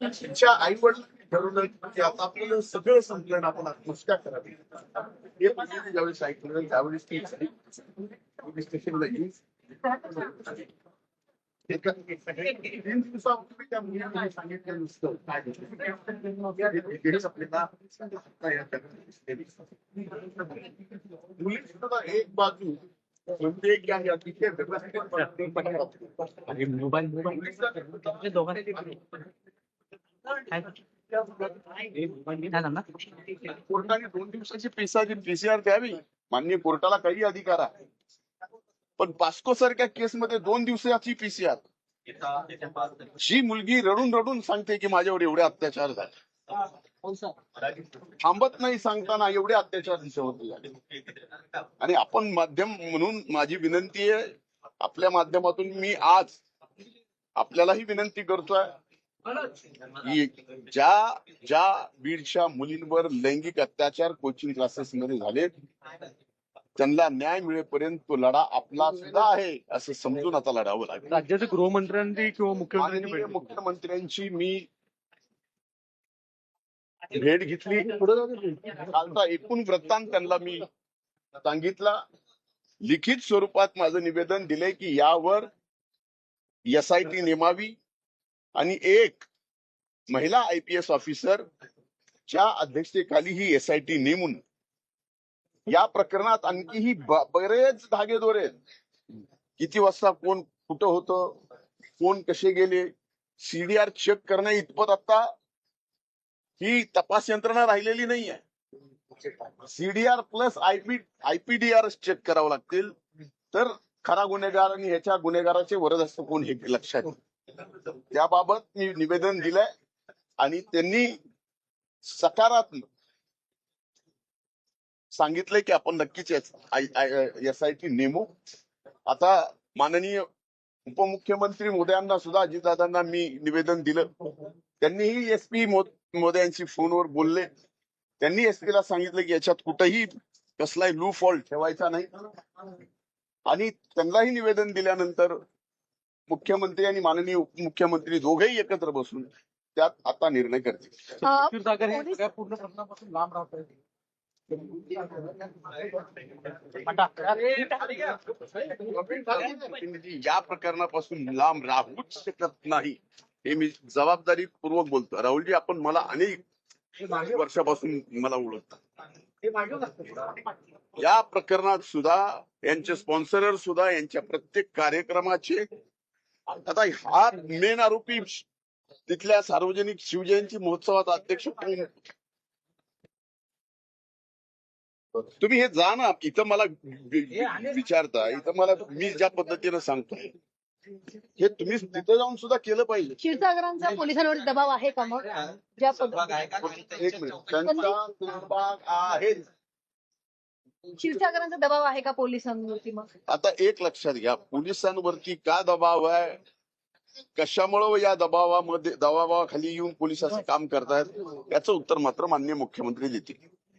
तिच्या आई वडील ठरवलं की आता आपल्याला सगळं संपलं आपण आत्महत्या करावी. हे म्हणजे ज्यावेळेस ऐकलं त्यावेळेस ती पोलीस स्टेशनला येऊन एका- तीन दिवसापूर्वी त्या मुलीने सांगितलं नुसतं काय हेच आपल्याला आता या मुली सुद्धा एक बाजू म्हणते की आहे अतिशय व्यवस्थितपणे आणि मोबाईल मोबाईल कोर्टाने दोन दिवसाची पीसीआर पीसीआर द्यावी. मान्य कोर्टाला काही अधिकार आहे. पण पास्को सारख्या केसमध्ये दोन दिवसाची पीसीआर जी मुलगी रडून रडून सांगते की माझ्यावर एवढे अत्याचार झाले. थांबत नाही सांगताना एवढे अत्याचार तिच्यावरती झाले. आणि आपण माध्यम म्हणून माझी विनंती आहे आपल्या माध्यमातून मी आज आपल्यालाही विनंती करतोय की ज्या ज्या बीडच्या मुलींवर लैंगिक अत्याचार कोचिंग क्लासेस मध्ये झाले त्यांना न्याय मिळेपर्यंत तो लढा आपला सुद्धा आहे असं समजून आता लढावं लागेल. राज्याचे गृहमंत्र्यांनी किंवा भेट मुख्यमंत्र्यांची मी भेट घेतली. कालचा एकूण वृत्तांत त्यांना मी सांगितला. लिखित स्वरूपात माझं निवेदन दिले की यावर एस आय टी नेमावी. आणि एक महिला आय पी एस ऑफिसर च्या अध्यक्षतेखाली ही एस आय टी नेमून या प्रकरणात आणखीही ब- बरेच धागेदोरे दोरे किती वाजता कोण कुठं होतं कोण कसे गेले सीडीआर चेक करण्या इतपत आता ही तपास यंत्रणा राहिलेली नाहीये. CDR plus IP IPDR check करावं लागतील. तर खरा गुन्हेगार आणि ह्याच्या गुन्हेगाराचे वरद असतं कोण हे लक्षात? त्याबाबत मी निवेदन दिलंय आणि त्यांनी सकारात्मक सांगितलंय की आपण नक्कीच एस आय टी नेमू. आता माननीय उपमुख्यमंत्री मोदयांना सुद्धा अजितदादांना मी निवेदन दिलं. त्यांनीही एस पी मोदयांशी फोनवर बोलले. त्यांनी एसपी ला सांगितलं की याच्यात कुठंही कसलाही लू फॉल्ट ठेवायचा नाही. आणि त्यांनाही निवेदन दिल्यानंतर मुख्यमंत्री आणि माननीय उपमुख्यमंत्री दोघेही एकत्र बसून त्यात आता निर्णय करतील. अ, क्षीरसागर हे पोलीस- सगळ्या पूर्ण प्रश्नापासून लांब राहत आहेत. या. प्रकरणापासून लांब राहूच शकत नाही. हे मी जबाबदारी पूर्वक बोलतो. राहुलजी आपण मला अनेक वर्षापासून मला ओळखतात या प्रकरणात सुद्धा यांचे स्पॉन्सरर सुद्धा यांच्या प्रत्येक कार्यक्रमाचे आता हा मेन आरोपी तिथल्या सार्वजनिक शिवजयंती महोत्सवात अध्यक्ष? तुम्ही हे जा ना इथं मला विचारता इथं मला मी ज्या पद्धतीनं सांगतोय हे तुम्ही तिथं जाऊन सुद्धा केलं पाहिजे. क्षीरसागरांचा पोलिसांवर दबाव आहे का मग? ज्या पद्धतीने. एक मिनिट. त्यांचा आहे क्षीरसागरांचा दबाव आहे का पोलिसांवरती मग? आता एक लक्षात घ्या पोलिसांवरती का दबाव आहे? कशामुळं या दबावामध्ये दबावाखाली येऊन पोलीस असं काम करतायत? याचं उत्तर मात्र माननीय मुख्यमंत्री देतील.